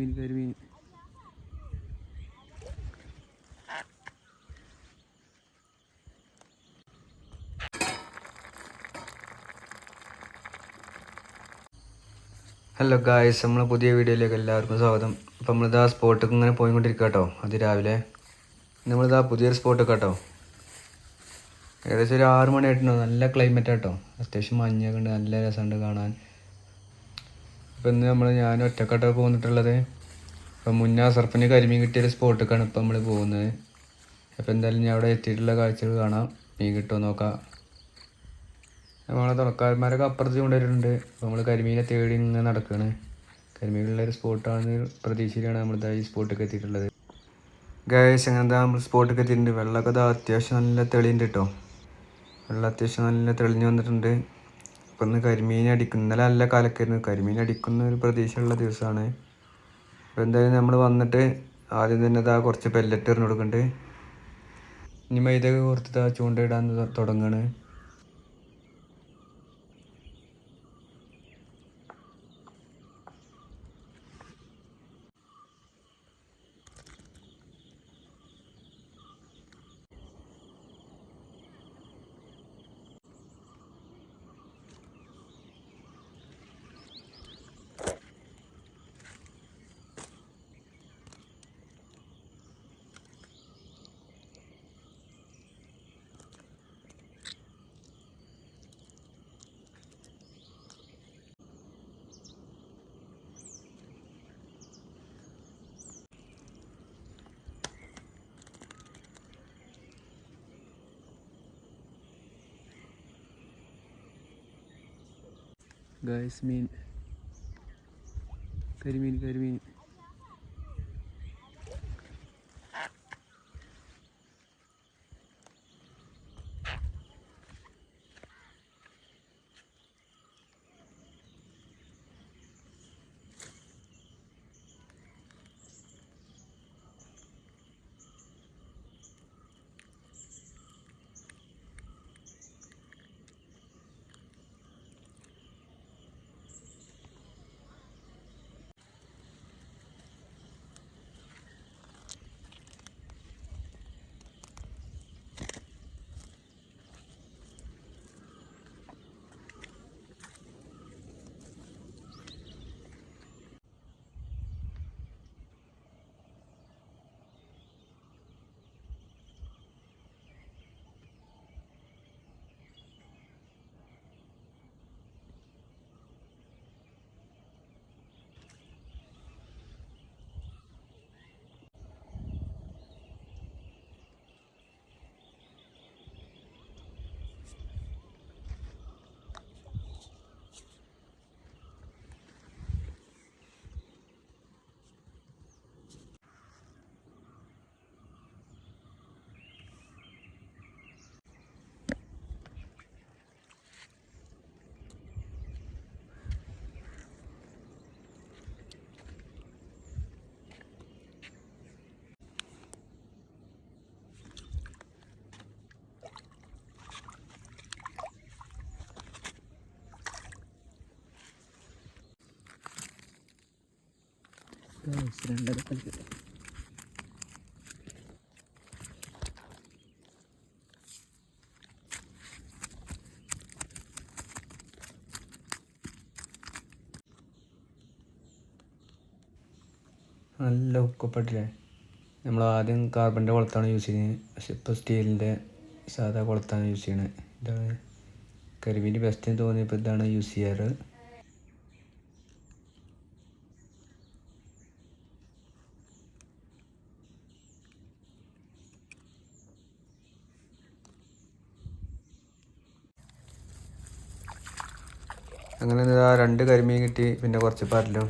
Hello guys നമ്മളെ പുതിയ വീഡിയോയിലേക്ക് എല്ലാവർക്കും സ്വാഗതം. അപ്പം നമ്മളിതാ സ്പോട്ടൊക്കെ ഇങ്ങനെ പോയിക്കൊണ്ടിരിക്കുക കേട്ടോ അത് രാവിലെ. നമ്മളിതാ പുതിയൊരു സ്പോട്ടൊക്കെ കേട്ടോ ഏകദേശം ഒരു ആറ് മണിയായിട്ടുണ്ടോ. നല്ല ക്ലൈമറ്റ് കേട്ടോ അത്യാവശ്യം മഞ്ഞൊക്കെ ഉണ്ട്. നല്ല രസമുണ്ട് കാണാൻ. അപ്പം ഇന്ന് നമ്മൾ ഞാൻ ഒറ്റക്കാട്ടാണ് പോന്നിട്ടുള്ളത്. അപ്പം മുന്നേ സർഫിന് കരിമീൻ കിട്ടിയൊരു സ്പോട്ടിലേക്കാണ് ഇപ്പം നമ്മൾ പോകുന്നത്. അപ്പം എന്തായാലും ഞാൻ അവിടെ എത്തിയിട്ടുള്ള കാഴ്ചകൾ കാണാം. മീൻ കിട്ടുമോ നോക്കാം. നമ്മളെ തുണക്കാരന്മാരൊക്കെ അപ്പുറത്ത് കൊണ്ടുവരുന്നുണ്ട്. നമ്മൾ കരിമീനെ തേടി ഇങ്ങനെ നടക്കുകയാണ് കരിമീനുള്ള ഒരു സ്പോട്ടാണ് പ്രതീക്ഷയിലാണ് നമ്മൾ ഈ സ്പോട്ടൊക്കെ എത്തിയിട്ടുള്ളത്. ഗായസ് അങ്ങനെ എന്താ നമ്മൾ സ്പോട്ടൊക്കെ എത്തിയിട്ടുണ്ട്. വെള്ളമൊക്കെ അത്യാവശ്യം നല്ല തെളിയുണ്ട് കേട്ടോ. വെള്ളം അത്യാവശ്യം നല്ല തെളിഞ്ഞ് വന്നിട്ടുണ്ട്. അപ്പം ഇന്ന് കരിമീൻ അടിക്കും ഇന്നലെ നല്ല കാലക്കായിരുന്നു കരിമീൻ അടിക്കുന്ന ഒരു പ്രതീക്ഷയുള്ള ദിവസമാണ്. അപ്പോൾ എന്തായാലും നമ്മൾ വന്നിട്ട് ആദ്യം തന്നെ ഇതാ കുറച്ച് പെല്ലറ്റ് എറിഞ്ഞു കൊടുക്കുന്നുണ്ട് ഇനി മൈദയൊക്കെ കൊടുത്തിട്ട് ചൂണ്ടയിടാൻ തുടങ്ങുകയാണ് ഗൈസ് മീൻ. കരിമീൻ കരിമീൻ. രണ്ടര നല്ല ഉക്കപ്പെട്ടില്ലേ? നമ്മൾ ആദ്യം കാർബണിന്റെ കുളത്താണ് യൂസ് ചെയ്യുന്നത്. പക്ഷെ ഇപ്പോൾ സ്റ്റീലിന്റെ സാധാ കുളത്താണ് യൂസ് ചെയ്യണത്. ഇതാണ് കരിമീന്റെ ബെസ്റ്റ് തോന്നിയപ്പോൾ ഇതാണ് യൂസ് ചെയ്യാറ്. അങ്ങനെ ഇതാ രണ്ട് കരിമീൻ കിട്ടി പിന്നെ കുറച്ച് പരലും.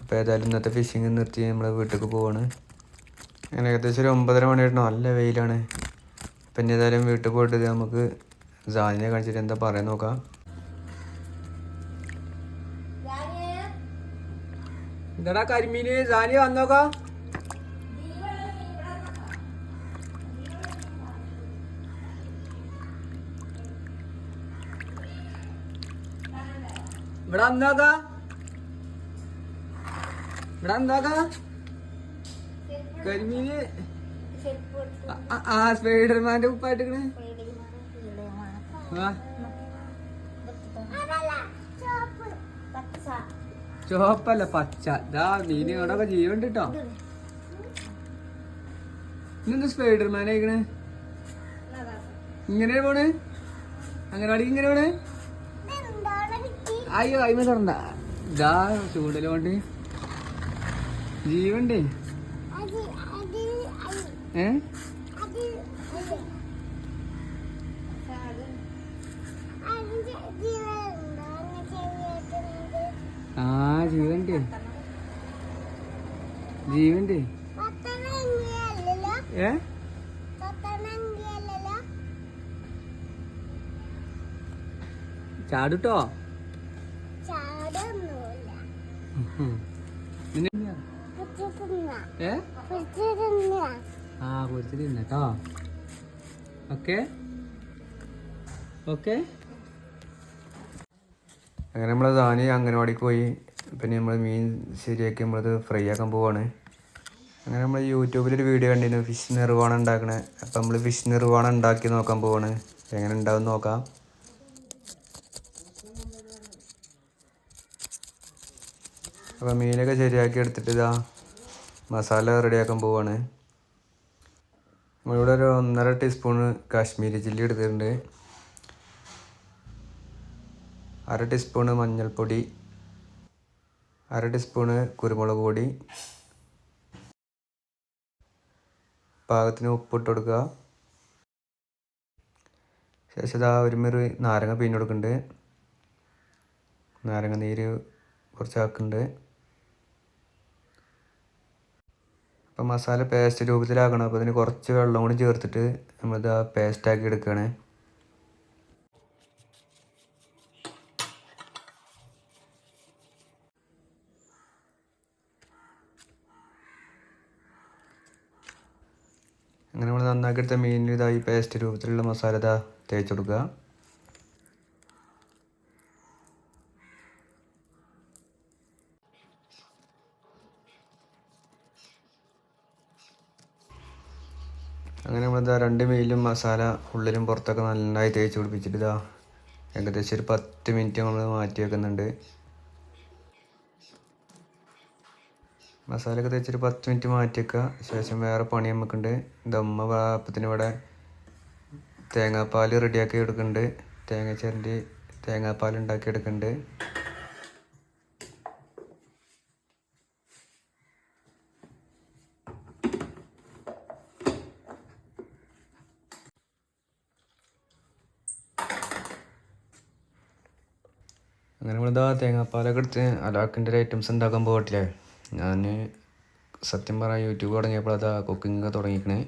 അപ്പോൾ ഏതായാലും ഇന്നത്തെ ഫിഷിങ് നിർത്തി നമ്മൾ വീട്ടിലേക്ക് പോവാണ്. അങ്ങനെ ഏകദേശം ഒരു ഒമ്പതര മണിയായിരുന്നു നല്ല വെയിലാണ്. പിന്നെ ഏതായാലും വീട്ടിൽ പോയിട്ട് നമുക്ക് ജാനിനെ കാണിച്ചിട്ട് എന്താ പറയാൻ നോക്കാം. എന്താടാ കരിമീന്? ജാനി വന്നോക്കാം. ഇവിടെ വന്നോക്കാം ഇവിടെ എന്താക്കാ കരിമീന്. ആ- സ്പൈഡർമാന്റെ ഉപ്പായിട്ടിക്കണ് ചോപ്പല്ല പച്ച. ദാ മീന് ഇവിടൊക്കെ ജീവണ്ട് കേട്ടോ ഇന്നെന്താ സ്പൈഡർമാൻ ആയിക്കണേ? ഇങ്ങനെ പോണ്? അങ്ങനാടി ഇങ്ങനെ പോണ്? അയ്യോ അയിമ തുറണ്ട ഇതാ ചൂടൽ കൊണ്ട്. ജീവണ്ടേ? ഏ? ആ ജീവണ്ടേ. ജീവണ്ടേ. ഏ? ചാടുട്ടോ? ആ പൊരിച്ചിട്ട് തിന്നട്ടോ ഓക്കെ? ഓക്കെ? അങ്ങനെ നമ്മൾ ദാനി അംഗനവാടിക്ക് പോയി. പിന്നെ നമ്മൾ മീൻ ശരിയാക്കി നമ്മളത് ഫ്രൈ ആക്കാൻ പോവാണ്. അങ്ങനെ നമ്മൾ യൂട്യൂബിലൊരു വീഡിയോ കണ്ടിരുന്നു ഫിഷ് നിർവാണ ഉണ്ടാക്കണേ. അപ്പം നമ്മൾ ഫിഷ് നിർവാണ ഉണ്ടാക്കി നോക്കാൻ പോവാണ്. എങ്ങനെ ഉണ്ടാവും നോക്കാം. അപ്പോൾ മീനൊക്കെ ശരിയാക്കി എടുത്തിട്ട് ഇതാ മസാല റെഡിയാക്കാൻ പോവാണ്. നമ്മളിവിടെ ഒരു ഒന്നര ടീസ്പൂൺ കാശ്മീരി ചില്ലി എടുത്തിട്ടുണ്ട്. അര ടീസ്പൂൺ മഞ്ഞൾപ്പൊടി. അര ടീസ്പൂണ് കുരുമുളക് പൊടി. പാകത്തിന് ഉപ്പിട്ട് കൊടുക്കുക. ശേഷം ഇതാ ഒരു മിറി നാരങ്ങ പിഴിഞ്ഞ് കൊടുക്കുന്നുണ്ട്. നാരങ്ങ നീര് കുറച്ച് ആക്കുന്നുണ്ട്. അപ്പം മസാല പേസ്റ്റ് രൂപത്തിലാക്കണം. അപ്പോൾ അതിന് കുറച്ച് വെള്ളം കൂടി ചേർത്തിട്ട് നമ്മളിത് ആ പേസ്റ്റാക്കി എടുക്കുകയാണ് അങ്ങനെ നമ്മൾ നന്നാക്കി എടുത്ത മീനിൽ ഇതായി പേസ്റ്റ് രൂപത്തിലുള്ള മസാല ഇതാ തേച്ച് കൊടുക്കുക. അങ്ങനെ നമ്മളിതാ രണ്ട് മീലും മസാല ഉള്ളിലും പുറത്തൊക്കെ നന്നായി തേച്ച് പിടിപ്പിച്ചിട്ട് ഇതാ ഏകദേശം ഒരു പത്ത് മിനിറ്റ് നമ്മൾ മാറ്റി വെക്കുന്നുണ്ട്. മസാലയൊക്കെ തേച്ചൊരു പത്ത് മിനിറ്റ് മാറ്റി വെക്കുക. ശേഷം വേറെ പണി നമുക്കുണ്ട്. ദമ്മ പാപ്പത്തിന് ഇവിടെ തേങ്ങാപ്പാൽ റെഡിയാക്കി എടുക്കുന്നുണ്ട്. തേങ്ങ ചിരണ്ടി തേങ്ങാപ്പാൽ ഉണ്ടാക്കി എടുക്കുന്നുണ്ട് അങ്ങനെ നമ്മളിതാ തേങ്ങാപ്പാലൊക്കെ എടുത്ത് അലാക്കിന്റെ ഐറ്റംസ് ഉണ്ടാക്കാൻ പോകട്ടില്ലേ ഞാൻ സത്യം പറയാം യൂട്യൂബ് തുടങ്ങിയപ്പോൾ അതാ കുക്കിംഗ് തുടങ്ങിക്കണേ.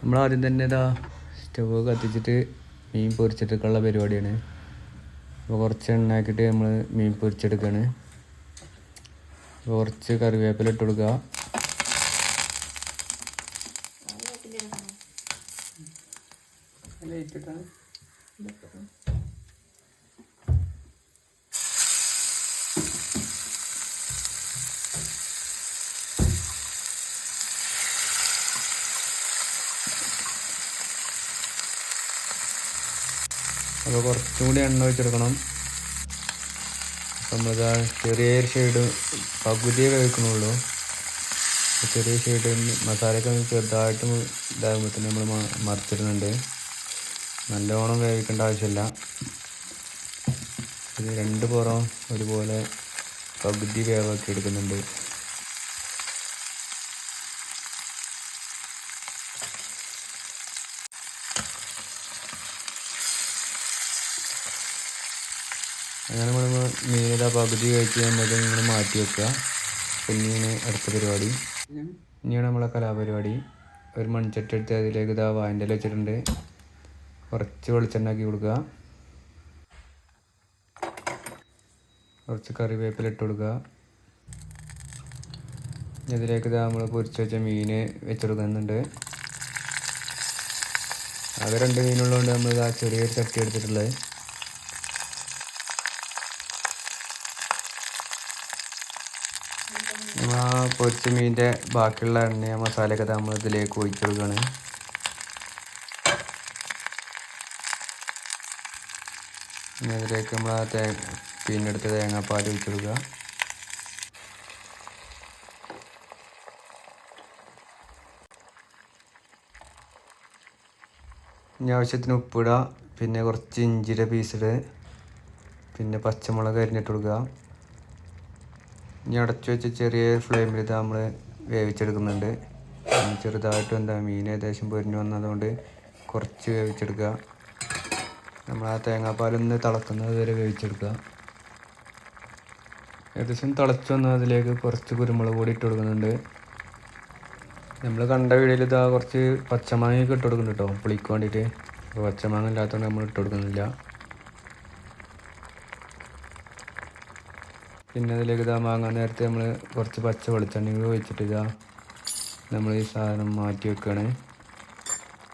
നമ്മൾ ആദ്യം തന്നെ ഇതാ സ്റ്റവ് കത്തിച്ചിട്ട് മീൻ പൊരിച്ചെടുക്കാനുള്ള പരിപാടിയാണ്. അപ്പോൾ കുറച്ച് എണ്ണ ആക്കിയിട്ട് നമ്മൾ മീൻ പൊരിച്ചെടുക്കുകയാണ് കുറച്ച് കറിവേപ്പില ഇട്ട് കൊടുക്കുക. അപ്പോൾ കുറച്ചും കൂടി എണ്ണ ഒഴിച്ചെടുക്കണം. അപ്പം നമ്മളിതാ ചെറിയൊരു ഷെയ്ഡ് പകുതിയേ കഴിക്കണുള്ളൂ ചെറിയ ഷെയ്ഡ് മസാലയൊക്കെ ചെറുതായിട്ട് ഇതാകുമ്പോൾ തന്നെ നമ്മൾ മറിച്ചിടുന്നുണ്ട്. നല്ലോണം വേവിക്കേണ്ട ആവശ്യമില്ല. ഇത് രണ്ട് പുറം ഒരുപോലെ പകുതി വേവാക്കി എടുക്കുന്നുണ്ട്. അങ്ങനെ നമ്മൾ മീനിതാ പകുതി കഴിച്ച് നമ്മൾ ഇങ്ങനെ മാറ്റി വെക്കുക. പിന്നെയാണ് അടുത്ത പരിപാടി. ഇനിയാണ് നമ്മളെ കലാപരിപാടി. ഒരു മൺചട്ടി എടുത്ത് അതിലേക്ക് ഇതാ വായന്റെ വെച്ചിട്ടുണ്ട്. കുറച്ച് വെളിച്ചെണ്ണ ആക്കി കൊടുക്കുക. കുറച്ച് കറിവേപ്പില ഇട്ട് കൊടുക്കുക. ഇതിലേക്ക് ഇതാ നമ്മൾ പൊരിച്ച് വെച്ച മീൻ വെച്ചെടുക്കുന്നുണ്ട് അത് രണ്ട് മീനുള്ളതുകൊണ്ട് നമ്മൾ ഇതാ ചെറിയൊരു ചട്ടി എടുത്തിട്ടുള്ളത്. ആ പൊരിച്ച മീനിന്റെ ബാക്കിയുള്ള എണ്ണ മസാലയൊക്കെ നമ്മൾ ഇതിലേക്ക് ഒഴിച്ചു കൊടുക്കുകയാണ് ഇനി അതിലേക്ക് നമ്മൾ ആ തേ പിന്നെടുത്ത് തേങ്ങാപ്പാൽ ഒഴിച്ചു കൊടുക്കുക ഇനി ആവശ്യത്തിന് ഉപ്പിടുക പിന്നെ കുറച്ച് ഇഞ്ചിയുടെ പീസിട് പിന്നെ പച്ചമുളക് അരിഞ്ഞിട്ട് കൊടുക്കുക. ഇനി അടച്ചു വെച്ച് ചെറിയ ഫ്ലെയിമിൽ ഇത് നമ്മൾ വേവിച്ചെടുക്കുന്നുണ്ട്. ചെറുതായിട്ട് എന്താ മീൻ ഏകദേശം പൊരിഞ്ഞു വന്നതുകൊണ്ട് കുറച്ച് വേവിച്ചെടുക്കുക. നമ്മൾ ആ തേങ്ങാപ്പാലൊന്ന് തിളക്കുന്നത് വരെ വേവിച്ചെടുക്കുക. ഏകദേശം തിളച്ചു വന്ന അതിലേക്ക് കുറച്ച് കുരുമുളക് കൂടി ഇട്ട് കൊടുക്കുന്നുണ്ട്. നമ്മൾ കണ്ട വീഡിയോയിൽ ഇതാ കുറച്ച് പച്ചമാങ്ങയൊക്കെ ഇട്ട് കൊടുക്കുന്നുണ്ട് കേട്ടോ പുളിക്ക് വേണ്ടിയിട്ട്. പച്ചമാങ്ങ ഇല്ലാത്തതുകൊണ്ട് നമ്മൾ ഇട്ട് കൊടുക്കുന്നില്ല. പിന്നെ അതിലേക്ക് ഇതാ മാങ്ങാൻ നേരത്തെ നമ്മൾ കുറച്ച് പച്ച വെളിച്ചെണ്ണ കൂടി ഒഴിച്ചിട്ട് ഇതാ നമ്മൾ ഈ സാധനം മാറ്റി വെക്കുകയാണ്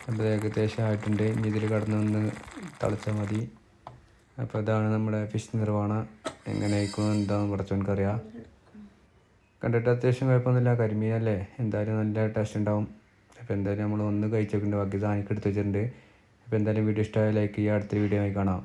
അപ്പോൾ ഏകദേശം ആയിട്ടുണ്ട്. ഇനി ഇതിൽ കടന്നൊന്ന് തിളച്ചാൽ മതി. അപ്പോൾ ഇതാണ് നമ്മുടെ ഫിഷ് നിർവഹണം എങ്ങനെ ആയിക്കും എന്താണെന്ന് കുറച്ചവനക്കറിയാം കണ്ടിട്ട് അത്യാവശ്യം കുഴപ്പമൊന്നുമില്ല. കരിമീനല്ലേ? എന്തായാലും നല്ല ടേസ്റ്റ് ഉണ്ടാവും. അപ്പോൾ എന്തായാലും നമ്മൾ ഒന്ന് കഴിച്ചു നോക്കുന്നുണ്ട് ബാക്കി സാധനം എടുത്ത് വെച്ചിട്ടുണ്ട്. അപ്പോൾ എന്തായാലും വീഡിയോ ഇഷ്ടമായ ലൈക്ക് ചെയ്യുക. അടുത്തൊരു വീഡിയോ ആയി കാണാം.